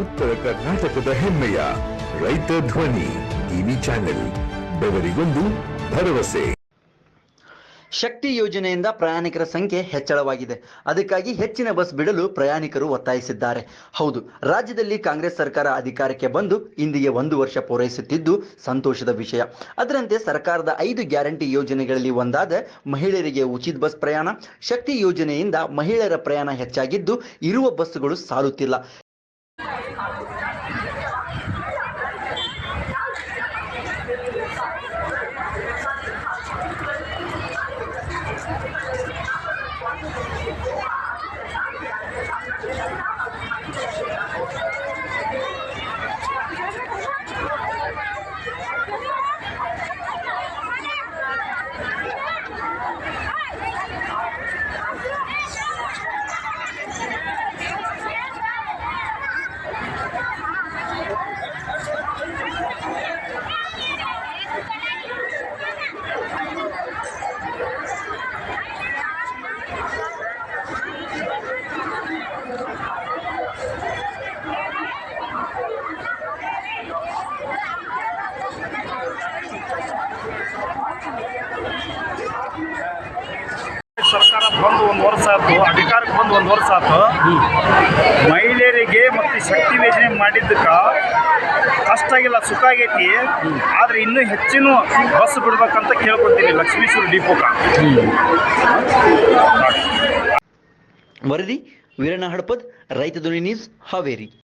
ಉತ್ತರ ಕರ್ನಾಟಕದ ಹೆಮ್ಮೆಯ ರೈತ ಧ್ವನಿ ಟಿವಿ ಚಾನೆಲ್, ಬೆವರಿಗೊಂದು ಭರವಸೆ. ಶಕ್ತಿ ಯೋಜನೆಯಿಂದ ಪ್ರಯಾಣಿಕರ ಸಂಖ್ಯೆ ಹೆಚ್ಚಳವಾಗಿದೆ. ಅದಕ್ಕಾಗಿ ಹೆಚ್ಚಿನ ಬಸ್ ಬಿಡಲು ಪ್ರಯಾಣಿಕರು ಒತ್ತಾಯಿಸಿದ್ದಾರೆ. ಹೌದು, ರಾಜ್ಯದಲ್ಲಿ ಕಾಂಗ್ರೆಸ್ ಸರ್ಕಾರ ಅಧಿಕಾರಕ್ಕೆ ಬಂದು ಇಂದಿಗೆ ಒಂದು ವರ್ಷ ಪೂರೈಸುತ್ತಿದ್ದು ಸಂತೋಷದ ವಿಷಯ. ಅದರಂತೆ ಸರ್ಕಾರದ ಐದು ಗ್ಯಾರಂಟಿ ಯೋಜನೆಗಳಲ್ಲಿ ಒಂದಾದ ಮಹಿಳೆಯರಿಗೆ ಉಚಿತ ಬಸ್ ಪ್ರಯಾಣ, ಶಕ್ತಿ ಯೋಜನೆಯಿಂದ ಮಹಿಳೆಯರ ಪ್ರಯಾಣ ಹೆಚ್ಚಾಗಿದ್ದು ಇರುವ ಬಸ್ಸುಗಳು ಸಾಲುತ್ತಿಲ್ಲ. ವರ್ಷ ಆಯ್ತು ಅಧಿಕಾರಕ್ಕೆ ಬಂದು ಒಂದು ವರ್ಷ ಆಯ್ತು ಮಹಿಳೆಯರಿಗೆ ಮತ್ತು ಶಕ್ತಿ ಯೋಜನೆ ಮಾಡಿದ್ದಕ್ಕ ಕಷ್ಟ ಆಗಿಲ್ಲ, ಸುಖ ಆಗೈತಿ. ಆದ್ರೆ ಇನ್ನೂ ಹೆಚ್ಚಿನ ಬಸ್ ಬಿಡ್ಬೇಕಂತ ಕೇಳ್ಕೊತೀನಿ ಲಕ್ಷ್ಮೀಶ್ವರ ಡಿಪೋಕ ವರದಿ ವೀರಣ್ಣ ಹಡಪದ್, ರೈತ ಧ್ವನಿ ನ್ಯೂಸ್ ಹಾವೇರಿ.